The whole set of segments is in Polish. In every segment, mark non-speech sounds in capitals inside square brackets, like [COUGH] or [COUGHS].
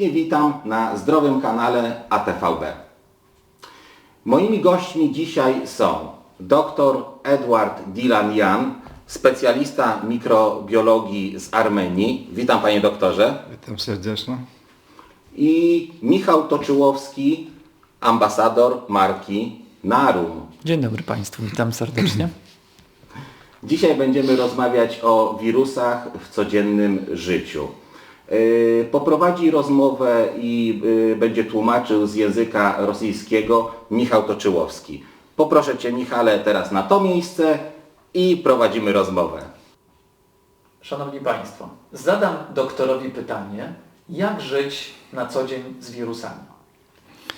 Pięknie witam na zdrowym kanale ATVB. Moimi gośćmi dzisiaj są dr Edward Dilan-Jan, specjalista mikrobiologii z Armenii. Witam panie doktorze. Witam serdecznie. I Michał Toczyłowski, ambasador marki Narum. Dzień dobry Państwu, witam serdecznie. Dzisiaj będziemy rozmawiać o wirusach w codziennym życiu. Yy, Poprowadzi rozmowę i yy, będzie tłumaczył z języka rosyjskiego Michał Toczyłowski. Poproszę Cię Michale teraz na to miejsce i prowadzimy rozmowę. Szanowni Państwo, zadam doktorowi pytanie, jak żyć na co dzień z wirusami.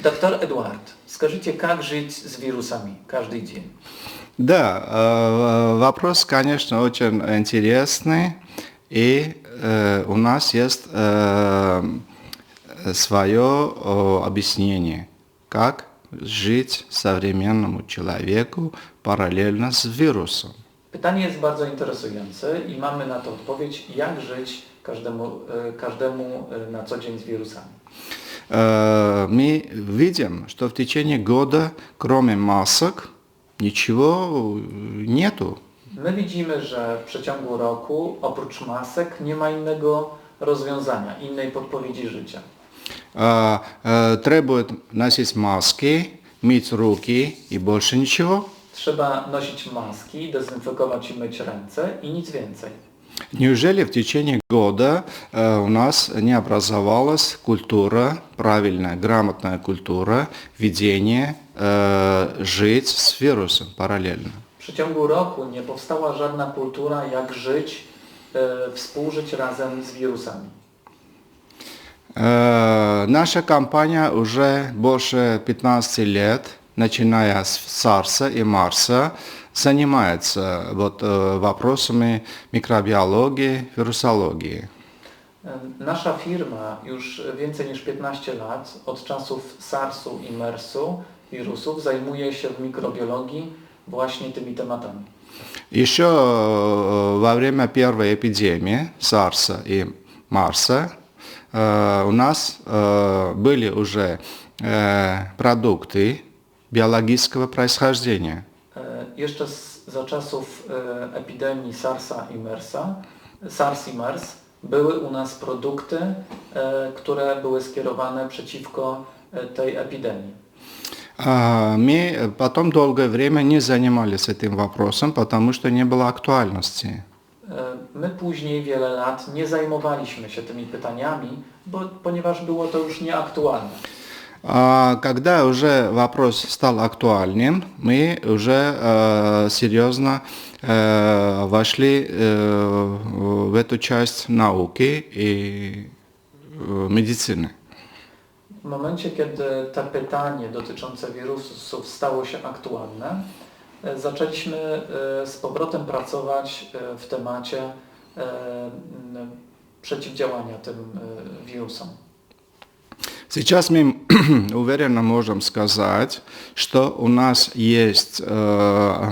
Доктор Эдуард, скажите, как жить с вирусами каждый день? Да, э, вопрос, конечно, очень интересный. И э, у нас есть э, свое э, объяснение, как жить современному человеку параллельно с вирусом. Pytanie jest bardzo interesujące i mamy na to odpowiedź, jak żyć każdemu, e, każdemu e, na co dzień z wirusami. Э, Мы видим, что в течение года, кроме масок, ничего нету. My widzimy, że w przeciągu roku oprócz masek nie ma innego rozwiązania, innej podpowiedzi życia. А, э, Требует носить маски, мыть руки и больше ничего. Trzeba nosić maski, dezynfekować i myć ręce i nic więcej. Неужели в течение года э, у нас не образовалась культура, правильная, грамотная культура ведения э, жить с вирусом параллельно? W przeciągu roku nie powstała żadna kultura, jak żyć, e, współżyć razem z wirusami. Э, Наша компания уже больше 15 лет, начиная с Сарса и Марса, занимается вот, э, вопросами микробиологии, вирусологии. E, Nasza firma już więcej niż 15 lat, od czasów SARS-u i MERS-u, wirusów, zajmuje się w mikrobiologii właśnie tymi tematami. Еще э, во время первой эпидемии САРСа и Марса э, у нас э, были уже э, продукты биологического происхождения. E, Jeszcze z, za czasów e, epidemii SARS-a i MERS-a, SARS i MERS, były u nas produkty, e, które były skierowane przeciwko e, tej epidemii. А, Мы потом долгое время не занимались этим вопросом, потому что не было актуальности. My później wiele lat nie zajmowaliśmy się tymi pytaniami, bo, ponieważ było to już nieaktualne. А Когда уже вопрос стал актуальным, мы уже э, серьезно э, вошли э, в эту часть науки и э, медицины. W momencie, kiedy to pytanie dotyczące wirusów stało się aktualne, e, zaczęliśmy e, z powrotem pracować e, w temacie e, m, przeciwdziałania tym e, wirusom. Сейчас мы [COUGHS] уверенно можем сказать, что у нас есть э,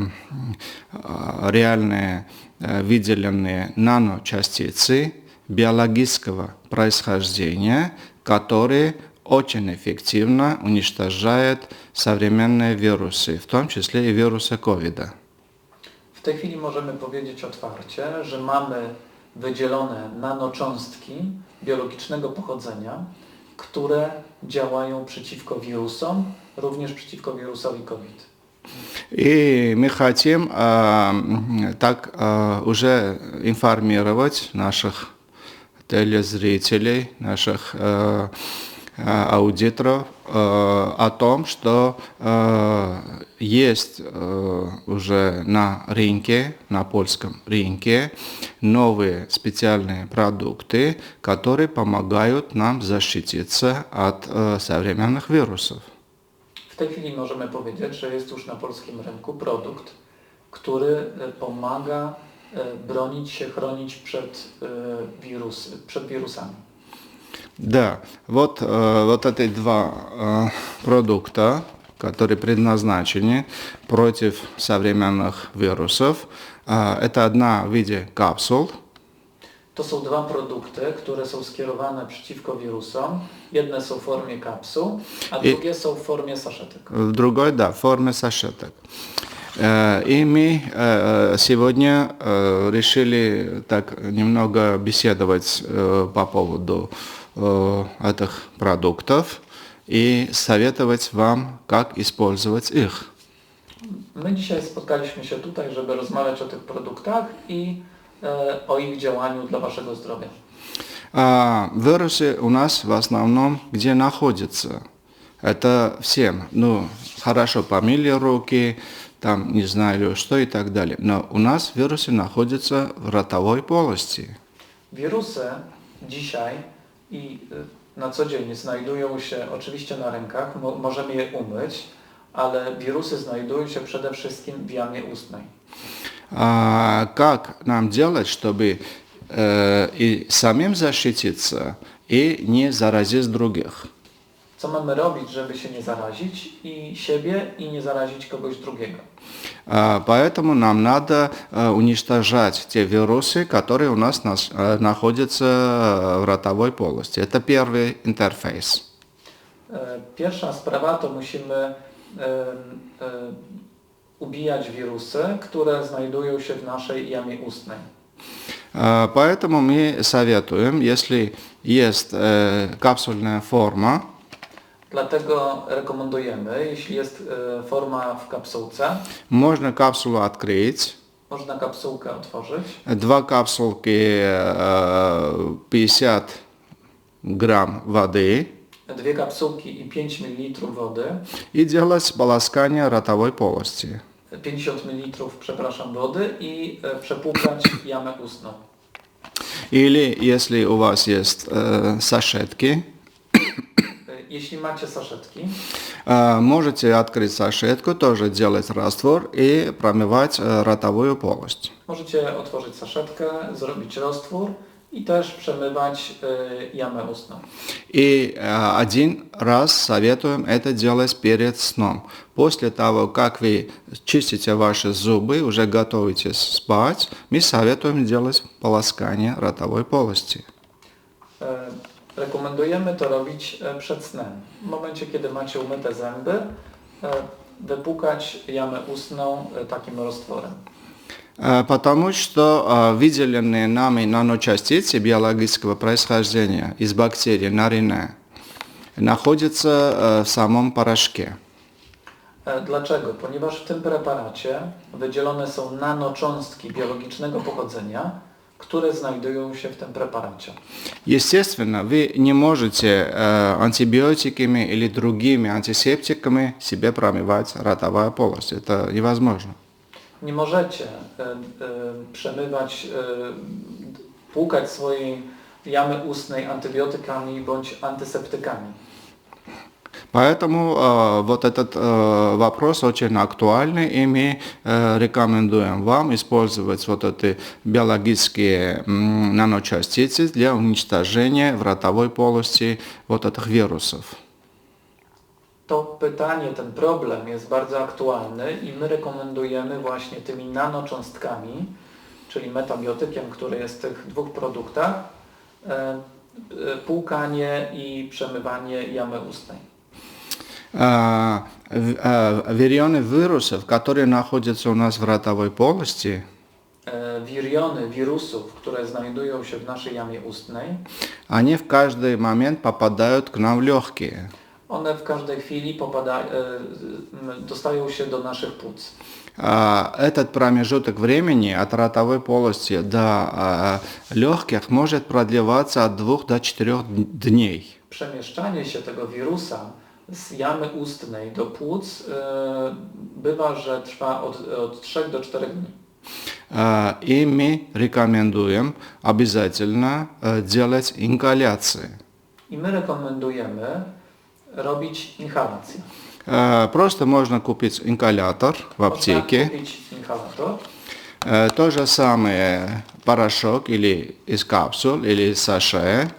э, реальные э, выделенные наночастицы биологического происхождения, которые очень эффективно уничтожают современные вирусы, в том числе и вирусы ковида. W tej chwili możemy powiedzieć otwarcie, że mamy wydzielone nanocząstki biologicznego pochodzenia, które działają przeciwko wirusom, również przeciwko wirusowi COVID. И мы хотим э, так э, уже информировать наших телезрителей, наших э, э, аудиторов э, о том, что э, есть э, уже на рынке, на польском рынке новые специальные продукты, которые помогают нам защититься от э, современных вирусов. W tej chwili możemy powiedzieć, że jest już na polskim rynku produkt, który e, pomaga e, bronić się, chronić przed, e, wirus, przed. Да, вот, э, вот эти два э, продукта, которые предназначены против современных вирусов, э, это одна в виде капсул, to są dwa produkty, które są skierowane przeciwko wirusom. Jedne są w formie kapsuł, a I- drugie są w formie saszetek. В другой, да, в форме сашеток. Э, И мы э, сегодня э, решили так немного беседовать по поводу этих продуктов и советовать вам, как использовать их. My dzisiaj spotkaliśmy się tutaj, żeby rozmawiać o tych produktach i e, o ich działaniu dla Waszego zdrowia. А вирусы у нас в основном где находятся? Это всем, ну, хорошо, помыли руки, там, не знаю, что и так далее. Но у нас вирусы находятся в ротовой полости. Wirusy dzisiaj i y, na co dzień znajdują się oczywiście na rękach, mo możemy je umyć, ale wirusy znajdują się przede wszystkim w jamie ustnej. А как нам делать, чтобы э, и самим защититься, и не заразить других? Co mamy robić, żeby się nie zarazić i siebie i nie zarazić kogoś drugiego? А, Поэтому нам надо э, уничтожать те вирусы, которые у нас нас- э, находятся в ротовой полости. Это первый интерфейс. E, Pierwsza sprawa to musimy em, e, ubijać wirusy, które znajdują się w naszej jamie ustnej. А, Поэтому мы советуем, если есть э, капсульная форма, Dlatego rekomendujemy, jeśli jest e, forma w kapsułce, можно капсулу открыть, można kapsułkę otworzyć, два капсулки э, 50 грамм воды dwie kapsułki i 5 ml wody, и делать полоскание ротовой полости. 50 ml, przepraszam, wody i e, przepłukać jamę ustną. Или если у вас есть э, сашетки, E, Jeśli macie saszetki, э, можете открыть сашетку, тоже делать раствор и промывать ротовую полость. możecie otworzyć saszetkę, zrobić roztwór i też przemywać e, jamę ustną. И э, один раз советуем это делать перед сном. После того, как вы чистите ваши зубы, уже готовитесь спать, мы советуем делать полоскание ротовой полости. E, Rekomendujemy to robić e, przed snem. W momencie, kiedy macie umyte zęby, e, wypukać jamę ustną e, takim roztworem. Э, Потому что э, выделенные нами наночастицы биологического происхождения из бактерий на РНА находятся э, в самом порошке. E, Dlaczego? Ponieważ w tym preparacie wydzielone są nanocząstki biologicznego pochodzenia, które znajdują się w tym preparacie. Естественно, вы не можете э, антибиотиками или другими антисептиками себе промывать ротовая полость. Это невозможно. Nie możecie e, e, przemywać, e, płukać swojej jamy ustnej antybiotykami bądź antyseptykami. Поэтому э, вот этот э, вопрос очень актуальный, и мы э, рекомендуем вам использовать вот эти биологические м, наночастицы для уничтожения в ротовой полости вот этих вирусов. To pytanie, ten problem jest bardzo aktualny i my rekomendujemy właśnie tymi nanocząstkami, czyli metabiotykiem, który jest w tych dwóch produktach, e, e, płukanie i przemywanie jamy ustnej. В- а, Вирионы вирусов, которые находятся у нас в ротовой полости, Wiriony wirusów, które znajdują się w naszej jamie ustnej, они в каждый момент попадают к нам в легкие. one w każdej chwili popada, m, dostają się do naszych płuc. А, Этот промежуток времени от ротовой полости до легких может продлеваться от 2 до 4 дней. Przemieszczanie się tego wirusa z jamy ustnej do płuc e, bywa, że trwa od, od 3 do 4 dni. А, И мы рекомендуем обязательно э, делать ингаляции. I my rekomendujemy robić inhalację. Э, Просто можно купить ингалятор в Można аптеке. kupić inhalator. Э, То же самое порошок или из капсул, или из саше.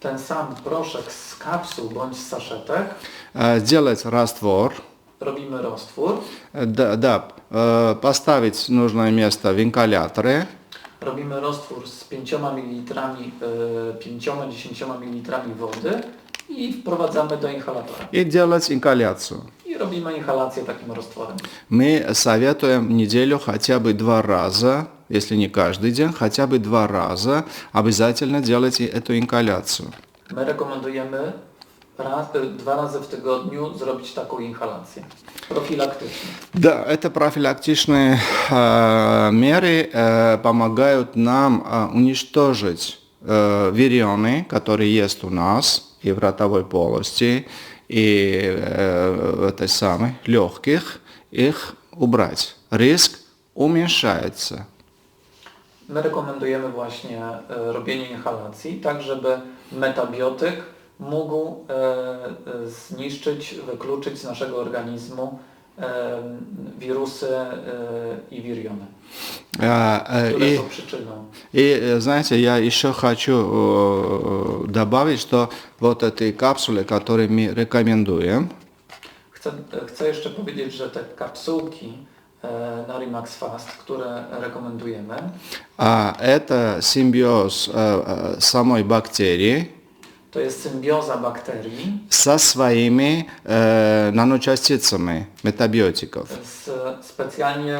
Ten sam proszek z kapsuł bądź z saszetek. Э, Делать раствор. Robimy roztwór. Э, Да, да, э, поставить нужное место в ингаляторе. robimy roztwór z 5 ml, e, 5-10 ml wody i wprowadzamy do inhalatora. И делать ингаляцию. I robimy inhalację takim roztworem. Мы советуем неделю хотя бы два раза, если не каждый день, хотя бы два раза обязательно делайте эту ингаляцию. My rekomendujemy e, dwa razy w tygodniu zrobić taką inhalację profilaktycznie. Да, это профилактичные э, меры э, помогают нам э, уничтожить э, вирионы, которые есть у нас и в ротовой полости, и э, в этой самой легких, их убрать. Риск уменьшается. My rekomendujemy właśnie e, robienie inhalacji, tak żeby metabiotyk mógł e, e, zniszczyć, wykluczyć z naszego organizmu e, wirusy e, i wiriony, Э, э, które и są przyczyną. И, э, знаете, я еще хочу э, добавить, что вот эти капсулы, которые мы рекомендуем, Chcę, chcę jeszcze powiedzieć, że te kapsułki e, Narimax Fast, które rekomendujemy, а, это симбиоз э, э, самой бактерии to jest symbioza bakterii со своими э, наночастицами метабиотиков. z specjalnie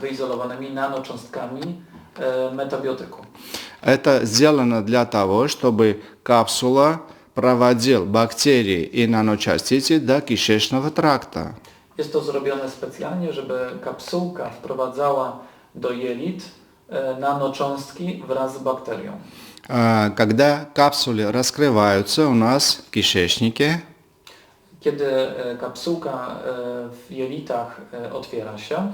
wyizolowanymi nanocząstkami e, metabiotyku. Это сделано для того, чтобы капсула проводил бактерии и наночастицы до кишечного тракта. Jest to zrobione specjalnie, żeby kapsułka wprowadzała do jelit e, nanocząstki wraz z bakterią. А, Когда капсулы раскрываются у нас в кишечнике, Kiedy e, kapsułka e, w jelitach e, otwiera się,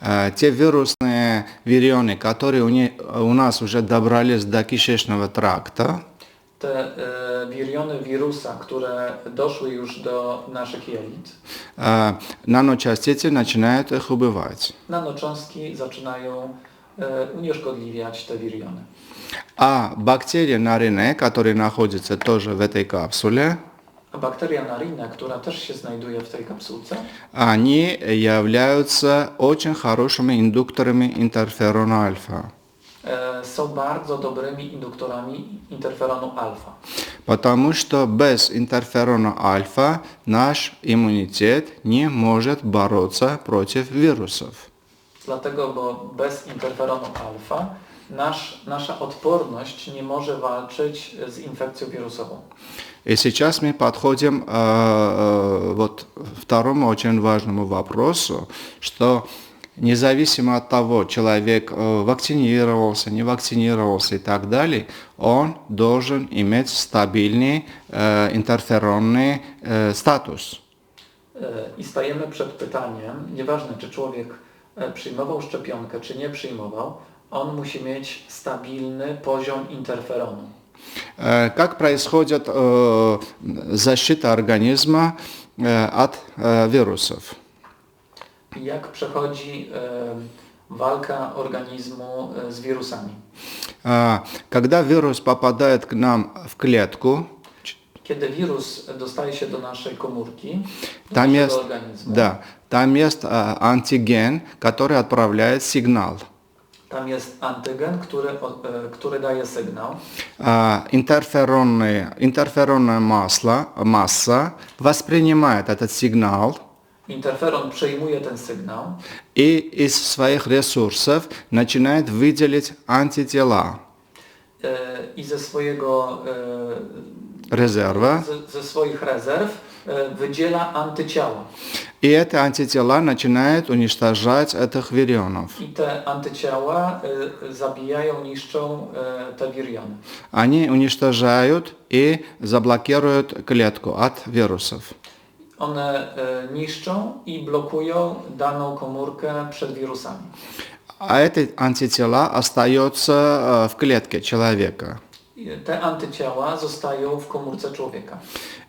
А, те вирусные вирионы, которые у, не- у нас уже добрались до кишечного тракта, te e, wiriony wirusa, które doszły już do naszych jelit, а, наночастицы начинают их убивать. nanocząstki zaczynają e, unieszkodliwiać te wiriony. А бактерии на рынке, которые находятся тоже в этой капсуле, A bakteria narina, która też się znajduje w tej kapsułce, они являются очень хорошими индукторами интерферона альфа. e, są bardzo dobrymi induktorami interferonu alfa. Потому что без интерферона альфа наш иммунитет не может бороться против вирусов. Dlatego, bo bez interferonu alfa nasz, nasza odporność nie może walczyć z infekcją wirusową. И сейчас мы подходим э, э, вот второму очень важному вопросу, что независимо от того, человек э, вакцинировался, не вакцинировался и так далее, он должен иметь стабильный э, интерферонный э, статус. E, I stajemy przed pytaniem, nieważne czy człowiek e, przyjmował szczepionkę, czy nie przyjmował, on musi mieć stabilny poziom interferonu. Э, Как происходит э, защита организма э, от э, вирусов? jak przechodzi walka организму с вирусами. Когда вирус попадает к нам в клетку, Kiedy wirus dostaje się do naszej komórki, do tam jest, organizmu, да, tam jest antigen, który odprawia sygnał. Tam jest antygen, który, który daje sygnał. Interferonne, interferonne masla, masa воспринимает этот сигнал. Интерферон принимает этот сигнал. И из своих ресурсов начинает выделить антитела. И за своего резерва. Из-за своих резерв выдела антитела. И эти антитела начинают уничтожать этих вирионов. И эти антитела забивают, уничтожают э, вирионы. Они уничтожают и заблокируют клетку от вирусов. One e, niszczą i blokują daną komórkę przed wirusami. А эти антитела остаются в клетке человека. Te antyciała zostają w komórce człowieka.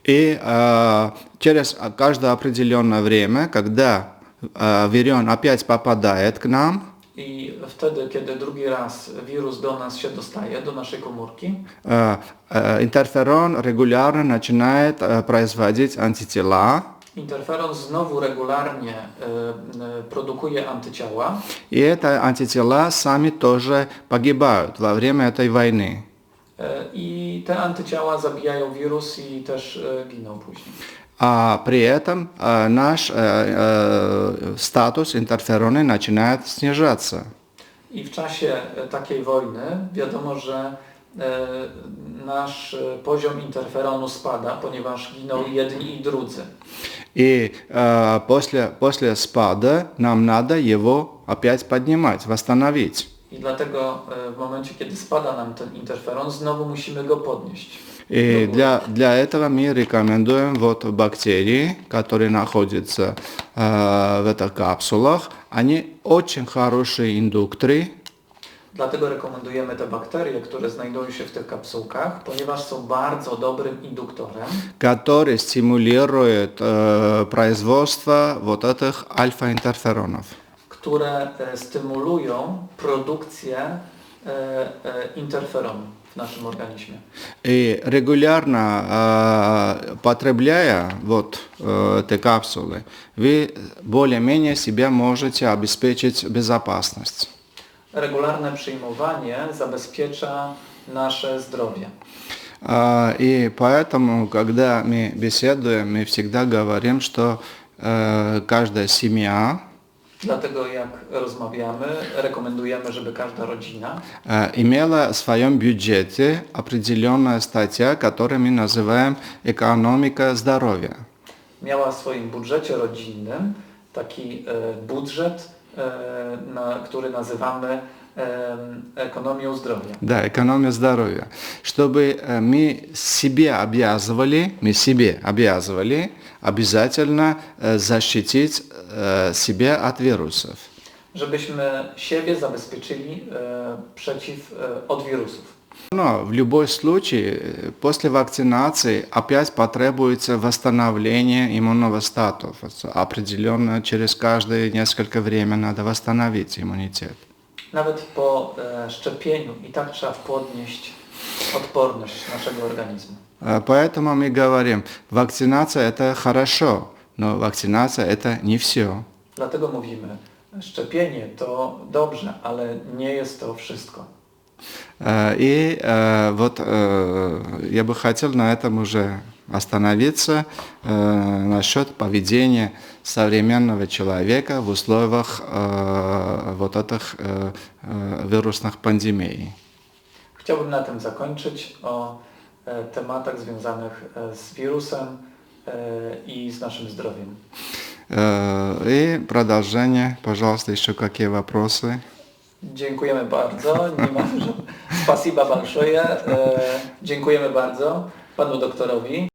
И э, через каждое определенное время, когда э, вирион опять попадает к нам, I wtedy, kiedy drugi raz wirus do nas się dostaje, do naszej komórki, э, э, интерферон регулярно начинает э, производить антитела, Interferon znowu regularnie e, e, produkuje antyciała И это антитела сами тоже погибают во время этой войны. e, i te antyciała zabijają wirus i też e, giną później. А при этом э, наш э, э, статус интерфероны начинает снижаться. I w czasie e, takiej wojny wiadomo, że e, nasz e, poziom interferonu spada, ponieważ giną jedni i drudzy. И э, после, после спада нам надо его опять поднимать, восстановить. I dlatego e, w momencie, kiedy spada nam ten interferon, znowu musimy go podnieść. И для, для этого мы рекомендуем вот бактерии, которые находятся э, в этих капсулах. Они очень хорошие индукторы, Dlatego rekomendujemy te bakterie, które znajdują się w tych kapsułkach, ponieważ są bardzo dobrym induktorem, которые стимулируют э, производство вот этих альфа-интерферонов. Które e, stymulują produkcję organizmie. И регулярно э, потребляя вот э, эти капсулы, вы более-менее себя можете обеспечить безопасность. Regularne przyjmowanie zabezpiecza nasze zdrowie. А, И поэтому, когда мы беседуем, мы всегда говорим, что э, каждая семья Dlatego jak rozmawiamy, rekomendujemy, żeby każda rodzina э, имела в своем бюджете определенная статья, которую мы называем «экономика здоровья». miała w swoim budżecie rodzinnym taki e, budżet, e, na, który nazywamy e, ekonomią zdrowia. Да, экономия здоровья. Чтобы э, мы себе обязывали, мы себе обязывали обязательно э, защитить э, себя от вирусов. Żebyśmy siebie zabezpieczyli e, przeciw, e, od wirusów. Но в любой случае, э, после вакцинации опять потребуется восстановление иммунного статуса. Определенно через каждые несколько время надо восстановить иммунитет. Nawet po e, szczepieniu i tak trzeba podnieść odporność naszego organizmu. Э, Поэтому мы говорим, вакцинация это хорошо, но вакцинация это не все. Dlatego mówimy, szczepienie to dobrze, ale nie jest to wszystko. Э, И э, вот э, я бы хотел на этом уже остановиться э, насчет поведения современного человека в условиях э, вот этих э, э, вирусных пандемий. Chciałbym na tym zakończyć o e, tematach związanych e, z wirusem e, i z naszym zdrowiem. Э, И продолжение, пожалуйста, еще какие вопросы? Dziękujemy bardzo. Nie ma dużo. Spasiba большое. [LAUGHS] E, Dziękujemy bardzo panu doktorowi.